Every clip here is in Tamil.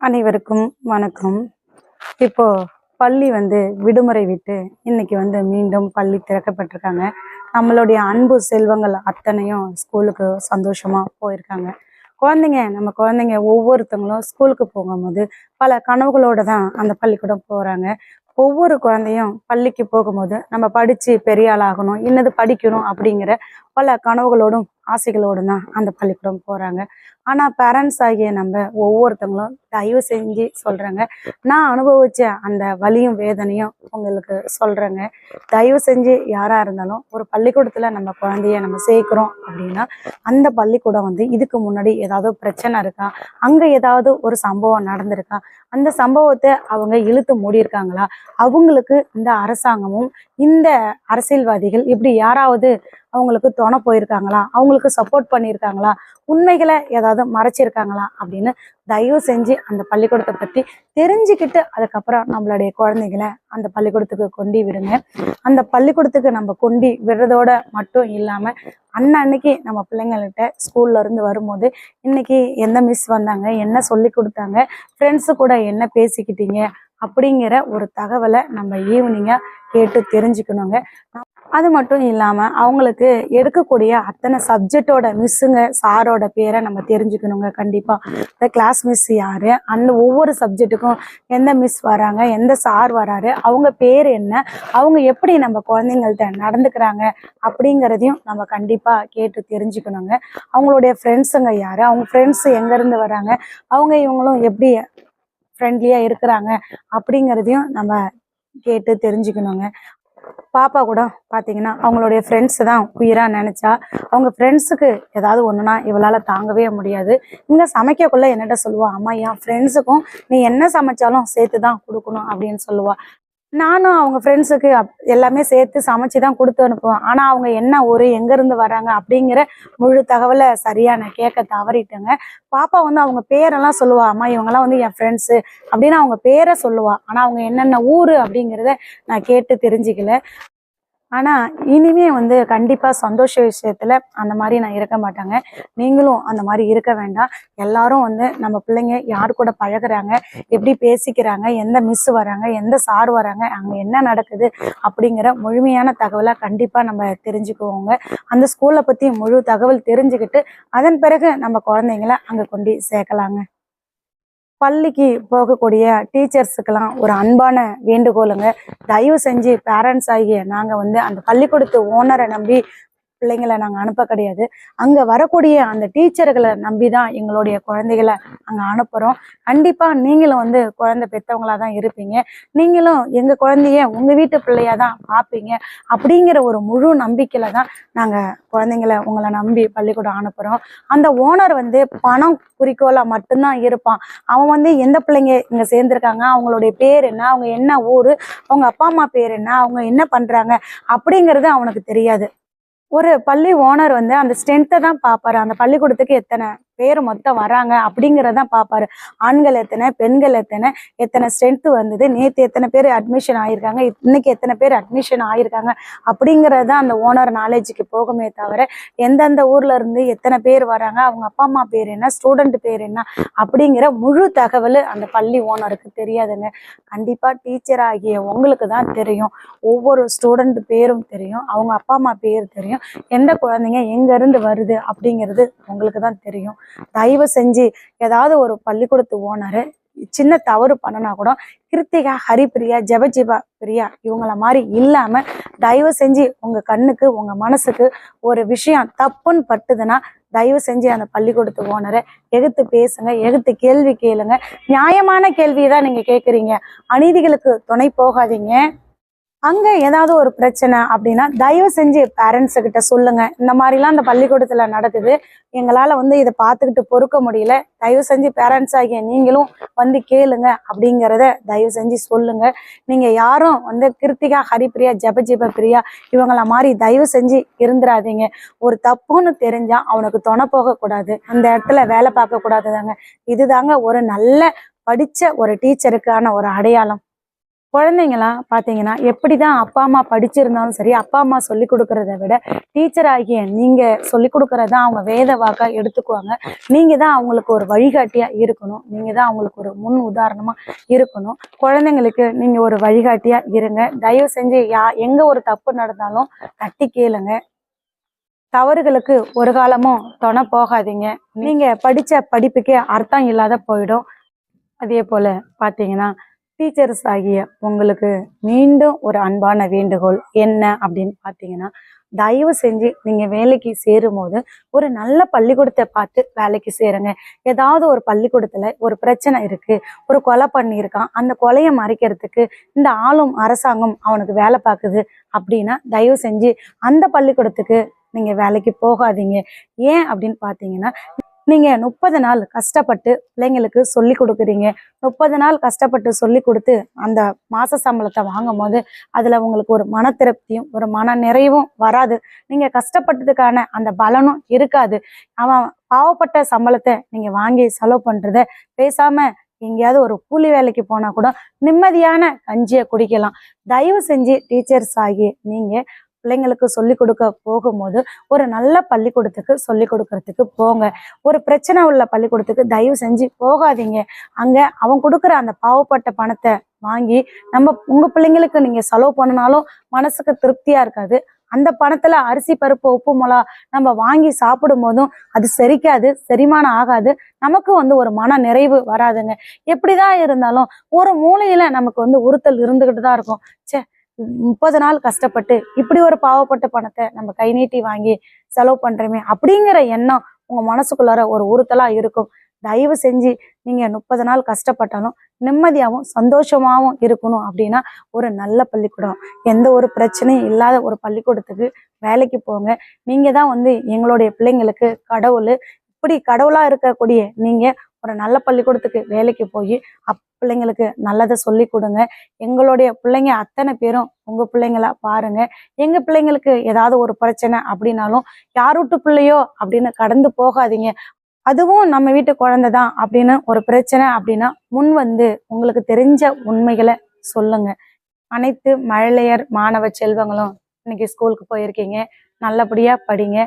அனைவருக்கும் வணக்கம். இப்போ பள்ளி வந்து விடுமுறை விட்டு இன்னைக்கு வந்து மீண்டும் பள்ளி திறக்கப்பட்டிருக்காங்க. நம்மளுடைய அன்பு செல்வங்கள் அத்தனையும் ஸ்கூலுக்கு சந்தோஷமா போயிருக்காங்க. குழந்தைங்க நம்ம குழந்தைங்க ஒவ்வொருத்தவங்களும் ஸ்கூலுக்கு போகும்போது பல கனவுகளோட தான் அந்த பள்ளிக்கூடம் போறாங்க. ஒவ்வொரு குழந்தையும் பள்ளிக்கு போகும்போது நம்ம படிச்சு பெரிய ஆளாகணும் இன்னது படிக்கணும் அப்படிங்கிற பல கனவுகளோடும் ஆசைகளோடு தான் அந்த பள்ளிக்கூடம் போகிறாங்க ஆனால் பேரண்ட்ஸ் ஆகிய நம்ம ஒவ்வொருத்தவங்களும் தயவு செஞ்சு சொல்கிறாங்க நான் அனுபவிச்ச அந்த வலியும் வேதனையும் உங்களுக்கு சொல்கிறேங்க தயவு செஞ்சு யாராக இருந்தாலும் ஒரு பள்ளிக்கூடத்தில் நம்ம குழந்தைய நம்ம சேர்க்குறோம் அப்படின்னா அந்த பள்ளிக்கூடம் வந்து இதுக்கு முன்னாடி ஏதாவது பிரச்சனை இருக்கா? அங்கே ஏதாவது ஒரு சம்பவம் நடந்திருக்கா? அந்த சம்பவத்தை அவங்க இழுத்து மூடியிருக்காங்களா? அவங்களுக்கு இந்த அரசாங்கமும் இந்த அரசியல்வாதிகள் இப்படி யாராவது அவங்களுக்கு துணை போயிருக்காங்களா? அவங்களுக்கு சப்போர்ட் பண்ணியிருக்காங்களா? உண்மைகளை ஏதாவது மறைச்சிருக்காங்களா? அப்படின்னு தயவு செஞ்சு அந்த பள்ளிக்கூடத்தை பற்றி தெரிஞ்சுக்கிட்டு அதுக்கப்புறம் நம்மளுடைய குழந்தைகளை அந்த பள்ளிக்கூடத்துக்கு கொண்டு விடுங்க. அந்த பள்ளிக்கூடத்துக்கு நம்ம கொண்டு விடுறதோட மட்டும் இல்லாமல் அன்னன்னைக்கு நம்ம பிள்ளைங்கள்கிட்ட ஸ்கூல்ல இருந்து வரும்போது இன்னைக்கு எந்த மிஸ் வந்தாங்க? என்ன சொல்லி கொடுத்தாங்க? ஃப்ரெண்ட்ஸு கூட என்ன பேசிக்கிட்டீங்க? அப்படிங்கிற ஒரு தகவலை நம்ம ஈவினிங்காக கேட்டு தெரிஞ்சுக்கணுங்க. அது மட்டும் இல்லாமல் அவங்களுக்கு எடுக்கக்கூடிய அத்தனை சப்ஜெக்டோட மிஸ்ஸுங்க சாரோட பேரை நம்ம தெரிஞ்சுக்கணுங்க கண்டிப்பாக இந்த கிளாஸ் மிஸ் யார்? அந்த ஒவ்வொரு சப்ஜெக்ட்டுக்கும் எந்த மிஸ் வராங்க? எந்த சார் வராரு? அவங்க பேர் என்ன? அவங்க எப்படி நம்ம குழந்தைங்கள்ட்ட நடந்துக்கிறாங்க? அப்படிங்கிறதையும் நம்ம கண்டிப்பாக கேட்டு தெரிஞ்சுக்கணுங்க. அவங்களுடைய ஃப்ரெண்ட்ஸுங்க யார்? அவங்க ஃப்ரெண்ட்ஸ் எங்கேருந்து வராங்க? அவங்க இவங்களும் எப்படி ஃப்ரெண்ட்லியாக இருக்கிறாங்க? அப்படிங்கிறதையும் நம்ம கேட்டு தெரிஞ்சுக்கணுங்க. பாப்பா கூட பார்த்தீங்கன்னா அவங்களுடைய ஃப்ரெண்ட்ஸ் தான் உயிராக நினச்சா அவங்க ஃப்ரெண்ட்ஸுக்கு ஏதாவது ஒன்றுனா இவளால் தாங்கவே முடியாது. இங்கே சமைக்கக்குள்ள என்னட்ட சொல்லுவா அம்மா என் ஃப்ரெண்ட்ஸுக்கும் நீ என்ன சமைச்சாலும் சேர்த்து தான் கொடுக்கணும் அப்படின்னு சொல்லுவா. நானும் அவங்க ஃப்ரெண்ட்ஸுக்கு எல்லாமே சேர்த்து சமைச்சு தான் கொடுத்து அனுப்புவேன். ஆனால் அவங்க என்ன ஊர் எங்கேருந்து வராங்க அப்படிங்கிற முழு தகவலை சரியாக நான் கேட்க தவறிட்டேங்க. பாப்பா வந்து அவங்க பேரெல்லாம் சொல்லுவா அம்மா இவங்கெல்லாம் வந்து என் ஃப்ரெண்ட்ஸு அப்படின்னு அவங்க பேரை சொல்லுவாள் ஆனால் அவங்க என்னென்ன ஊர் அப்படிங்கிறத நான் கேட்டு தெரிஞ்சுக்கல. ஆனா இனிமே வந்து கண்டிப்பா சந்தோஷ விஷயத்துல அந்த மாதிரி நான் இருக்க மாட்டாங்க. நீங்களும் அந்த மாதிரி இருக்க வேண்டாம். எல்லாரும் வந்து நம்ம பிள்ளைங்க யார் கூட பழகுறாங்க எப்படி பேசிக்கிறாங்க எந்த மிஸ் வராங்க எந்த சார் வராங்க அங்க என்ன நடக்குது அப்படிங்கிற முழுமையான தகவலை கண்டிப்பா நம்ம தெரிஞ்சுக்குவோங்க. அந்த ஸ்கூலை பத்தி முழு தகவல் தெரிஞ்சுக்கிட்டு அதன் பிறகு நம்ம குழந்தைங்கள அங்க கொண்டு சேர்க்கலாங்க. பள்ளிக்கு போகக்கூடிய டீச்சர்ஸுக்கெல்லாம் ஒரு அன்பான வேண்டுகோளுங்க. தயவு செஞ்சு பேரண்ட்ஸ் ஆகிய நாங்கள் வந்து அந்த பள்ளிக்கூடத்து ஓனரை நம்பி பிள்ளைங்களை நாங்கள் அனுப்ப கிடையாது. அங்கே வரக்கூடிய அந்த டீச்சர்களை நம்பி தான் எங்களுடைய குழந்தைகளை அங்கே அனுப்புகிறோம் கண்டிப்பாக நீங்களும் வந்து குழந்தை பெற்றவங்களா தான் இருப்பீங்க. நீங்களும் எங்கள் குழந்தைய உங்கள் வீட்டு பிள்ளையாக தான் பார்ப்பீங்க அப்படிங்கிற ஒரு முழு நம்பிக்கையில் தான் நாங்கள் குழந்தைங்கள உங்களை நம்பி பள்ளிக்கூடம் அனுப்புகிறோம் அந்த ஓனர் வந்து பணம் குறிக்கோளாக மட்டும்தான் இருப்பான். அவன் வந்து எந்த பிள்ளைங்க இங்கே சேர்ந்துருக்காங்க அவங்களுடைய பேர் என்ன அவங்க என்ன ஊர் அவங்க அப்பா அம்மா பேர் என்ன அவங்க என்ன பண்ணுறாங்க அப்படிங்கிறது அவனுக்கு தெரியாது. ஒரு பள்ளி ஓனர் வந்து அந்த ஸ்ட்ரென்த்தை தான் பார்ப்பாரு அந்த பள்ளிக்கூடத்துக்கு எத்தனை பேர் மொத்தம் வராங்க அப்படிங்கிறதான் பார்ப்பாரு ஆண்கள் எத்தனை பெண்கள் எத்தனை எத்தனை ஸ்ட்ரென்த் வந்தது நேற்று எத்தனை பேர் அட்மிஷன் ஆயிருக்காங்க இன்னைக்கு எத்தனை பேர் அட்மிஷன் ஆயிருக்காங்க அப்படிங்கிறத அந்த ஓனர் நாலேஜுக்கு போகுமே தவிர எந்தெந்த ஊர்ல இருந்து எத்தனை பேர் வராங்க அவங்க அப்பா அம்மா பேர் என்ன ஸ்டூடெண்ட் பேர் என்ன அப்படிங்கிற முழு தகவல் அந்த பள்ளி ஓனருக்கு தெரியாதுங்க. கண்டிப்பா டீச்சர் ஆகிய உங்களுக்கு தான் தெரியும். ஒவ்வொரு ஸ்டூடெண்ட் பேரும் தெரியும் அவங்க அப்பா அம்மா பேர் தெரியும் எந்த குழந்தைங்க எங்க இருந்து வருது அப்படிங்கிறது உங்களுக்கு தான் தெரியும். தயவு செஞ்சு ஏதாவது ஒரு பள்ளிக்கூடத்து ஓனரு சின்ன தவறு பண்ணனா கூட கிருத்திகா ஹரிப்பிரியா ஜபஜிபா பிரியா இவங்கள மாதிரி இல்லாம தயவு செஞ்சு உங்க கண்ணுக்கு உங்க மனசுக்கு ஒரு விஷயம் தப்புன்னு பட்டுதுன்னா தயவு செஞ்சு அந்த பள்ளிக்கூடத்து ஓனரை எகுத்து பேசுங்க எகுத்து கேள்வி கேளுங்க. நியாயமான கேள்வியை தான் நீங்க கேட்குறீங்க அநீதிகளுக்கு துணை போகாதீங்க. அங்க ஏதாவது ஒரு பிரச்சனை அப்படின்னா தயவு செஞ்சு பேரண்ட்ஸ் கிட்ட சொல்லுங்க. இந்த மாதிரிலாம் அந்த பள்ளிக்கூடத்துல நடக்குது. எங்களால வந்து இதை பார்த்துக்கிட்டு பொறுக்க முடியல. தயவு செஞ்சு பேரண்ட்ஸ் ஆகிய நீங்களும் வந்து கேளுங்க அப்படிங்கிறத தயவு செஞ்சு சொல்லுங்க. நீங்க யாரும் வந்து கிருத்திகா ஹரிப்பிரியா ஜெபஜிப பிரியா இவங்கள மாதிரி தயவு செஞ்சு இருந்துடாதீங்க ஒரு தப்புன்னு தெரிஞ்சா அவனுக்கு துணை போகக்கூடாது. அந்த இடத்துல வேலை பார்க்க கூடாதுதாங்க இதுதாங்க ஒரு நல்ல படிச்ச ஒரு டீச்சருக்கான ஒரு அடையாளம். குழந்தைங்களாம் பார்த்தீங்கன்னா எப்படி தான் அப்பா அம்மா படிச்சிருந்தாலும் சரி அப்பா அம்மா சொல்லி கொடுக்கறத விட டீச்சர் ஆகிய நீங்கள் சொல்லி கொடுக்கறத அவங்க வேத வாக்காக எடுத்துக்குவாங்க. நீங்கள் தான் அவங்களுக்கு ஒரு வழிகாட்டியாக இருக்கணும். நீங்கள் தான் அவங்களுக்கு ஒரு முன் உதாரணமாக இருக்கணும். குழந்தைங்களுக்கு நீங்கள் ஒரு வழிகாட்டியாக இருங்க. தயவு செஞ்சு யா எங்கே ஒரு தப்பு நடந்தாலும் தட்டி கேளுங்க. தவறுகளுக்கு ஒரு காலமும் துணை போகாதீங்க. நீங்கள் படித்த படிப்புக்கே அர்த்தம் இல்லாத போயிடும். அதே போல் பார்த்தீங்கன்னா டீச்சர்ஸ் ஆகிய உங்களுக்கு மீண்டும் ஒரு அன்பான வேண்டுகோள் என்ன அப்படின்னு பார்த்தீங்கன்னா தயவு செஞ்சு நீங்கள் வேலைக்கு சேரும்போது ஒரு நல்ல பள்ளிக்கூடத்தை பார்த்து வேலைக்கு சேருங்க. ஏதாவது ஒரு பள்ளிக்கூடத்தில் ஒரு பிரச்சனை இருக்கு ஒரு கொலை பண்ணியிருக்கான் அந்த கொலையை மறைக்கிறதுக்கு இந்த ஆளும் அரசாங்கம் அவனுக்கு வேலை பார்க்குது அப்படின்னா தயவு செஞ்சு அந்த பள்ளிக்கூடத்துக்கு நீங்கள் வேலைக்கு போகாதீங்க. ஏன் அப்படின்னு பார்த்தீங்கன்னா நீங்கள் முப்பது நாள் கஷ்டப்பட்டு பிள்ளைங்களுக்கு சொல்லி கொடுக்குறீங்க. முப்பது நாள் கஷ்டப்பட்டு சொல்லி கொடுத்து அந்த மாத சம்பளத்தை வாங்கும் போது அதில் உங்களுக்கு ஒரு மன திருப்தியும் ஒரு மன நிறைவும் வராது. நீங்கள் கஷ்டப்பட்டதுக்கான அந்த பலனும் இருக்காது. அவன் பாவப்பட்ட சம்பளத்தை நீங்கள் வாங்கி செலவு பண்ணுறத பேசாமல் எங்கேயாவது ஒரு கூலி வேலைக்கு போனால் கூட நிம்மதியான கஞ்சியை குடிக்கலாம். தயவு செஞ்சு டீச்சர்ஸ் ஆகி நீங்கள் பிள்ளைங்களுக்கு சொல்லி கொடுக்க போகும்போது ஒரு நல்ல பள்ளிக்கூடத்துக்கு சொல்லி கொடுக்கறதுக்கு போங்க. ஒரு பிரச்சனை உள்ள பள்ளிக்கூடத்துக்கு தயவு செஞ்சு போகாதீங்க. அங்க அவன் கொடுக்குற அந்த பாவப்பட்ட பணத்தை வாங்கி நம்ம உங்க பிள்ளைங்களுக்கு நீங்க செலவு பண்ணினாலும் மனசுக்கு திருப்தியா இருக்காது. அந்த பணத்துல அரிசி பருப்பு உப்பு மிளகா நம்ம வாங்கி சாப்பிடும் போதும் அது செரிக்காது செரிமானம் ஆகாது. நமக்கு வந்து ஒரு மன நிறைவு வராதுங்க. எப்படிதான் இருந்தாலும் ஒரு மூலையில நமக்கு வந்து உறுத்தல் இருந்துகிட்டு தான் இருக்கும். ச்சே முப்பது நாள் கஷ்டப்பட்டு இப்படி ஒரு பாவப்பட்ட பணத்தை நம்ம கை நீட்டி வாங்கி செலவு பண்றோமே அப்படிங்கிற எண்ணம் உங்க மனசுக்குள்ளார ஒரு உறுத்தலா இருக்கும். தயவு செஞ்சு நீங்க முப்பது நாள் கஷ்டப்பட்டாலும் நிம்மதியாகவும் சந்தோஷமாகவும் இருக்கணும் அப்படின்னா ஒரு நல்ல பள்ளிக்கூடம். எந்த ஒரு பிரச்சனையும் இல்லாத ஒரு பள்ளிக்கூடத்துக்கு வேலைக்கு போங்க. நீங்க தான் வந்து எங்களுடைய பிள்ளைங்களுக்கு கடவுள். இப்படி கடவுளா இருக்கக்கூடிய நீங்க ஒரு நல்ல பள்ளிக்கூடத்துக்கு வேலைக்கு போய் அப் பிள்ளைங்களுக்கு நல்லதை சொல்லி கொடுங்க. எங்களுடைய பிள்ளைங்க அத்தனை பேரும் உங்கள் பிள்ளைங்களா பாருங்க. எங்கள் பிள்ளைங்களுக்கு ஏதாவது ஒரு பிரச்சனை அப்படின்னாலும் யார் வீட்டு பிள்ளையோ அப்படின்னு கடந்து போகாதீங்க. அதுவும் நம்ம வீட்டு குழந்தை தான் அப்படின்னு ஒரு பிரச்சனை அப்படின்னா முன் வந்து உங்களுக்கு தெரிஞ்ச உண்மைகளை சொல்லுங்க. அனைத்து மழலையர் மாணவ செல்வங்களும் இன்னைக்கு ஸ்கூலுக்கு போயிருக்கீங்க. நல்லபடியா படிங்க.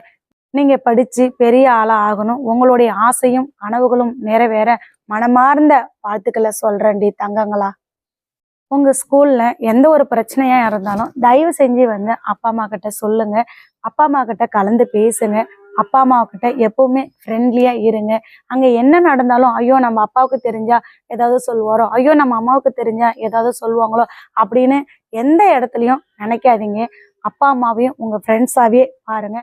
நீங்கள் படித்து பெரிய ஆளாக ஆகணும். உங்களுடைய ஆசையும் கனவுகளும் நிறைவேற மனமார்ந்த வாழ்த்துக்களை சொல்கிறேன்டி தங்கங்களா. உங்கள் ஸ்கூலில் எந்த ஒரு பிரச்சனையாக இருந்தாலும் தயவு செஞ்சு வந்து அப்பா அம்மா கிட்ட சொல்லுங்கள் அப்பா அம்மா கிட்ட கலந்து பேசுங்க. அப்பா அம்மாக்கிட்ட எப்போவுமே எப்பவுமே இருங்க. அங்கே என்ன நடந்தாலும் ஐயோ நம்ம அப்பாவுக்கு தெரிஞ்சா ஏதாவது சொல்லுவாரோ? ஐயோ நம்ம அம்மாவுக்கு தெரிஞ்சா ஏதாவது சொல்லுவாங்களோ? அப்படின்னு எந்த இடத்துலையும் நினைக்காதீங்க. அப்பா அம்மாவையும் உங்கள் ஃப்ரெண்ட்ஸாகவே பாருங்கள்